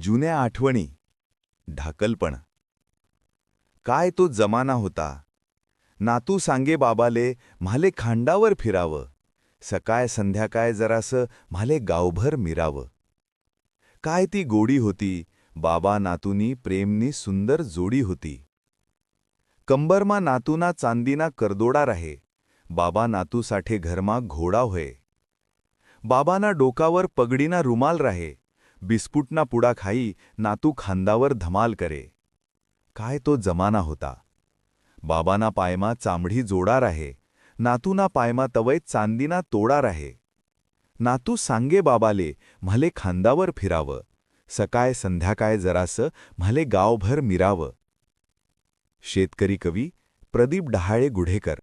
जुन्या आठवणी. ढाकलपण. काय तो जमाना होता. नातू सांगे बाबाले म्हाले खांडावर फिरावं. सकाळ संध्याकाळ जरासं म्हाले गावभर मिरावं. काय ती गोडी होती. बाबा नातूनी प्रेमनी सुंदर जोडी होती. कंबरमा नातूना चांदीना करदोडा राहे. बाबा नातूसाठे घरमा घोडा होय. बाबाना डोकावर पगडीना रुमाल राहे. बिस्कुटना पुडा खाई नातू खांदावर धमाल करे. काय तो जमाना होता. बाबाना पायमा चांबडी जोडार आहे. नातूना पायमा तवय चांदीना तोडार आहे. नातू सांगे बाबाले म्हले खांदावर फिरावं. सकाळ संध्याकाळ जरासं म्हाले गावभर मिरावं. शेतकरी कवी प्रदीप डहाळे गुढेकर.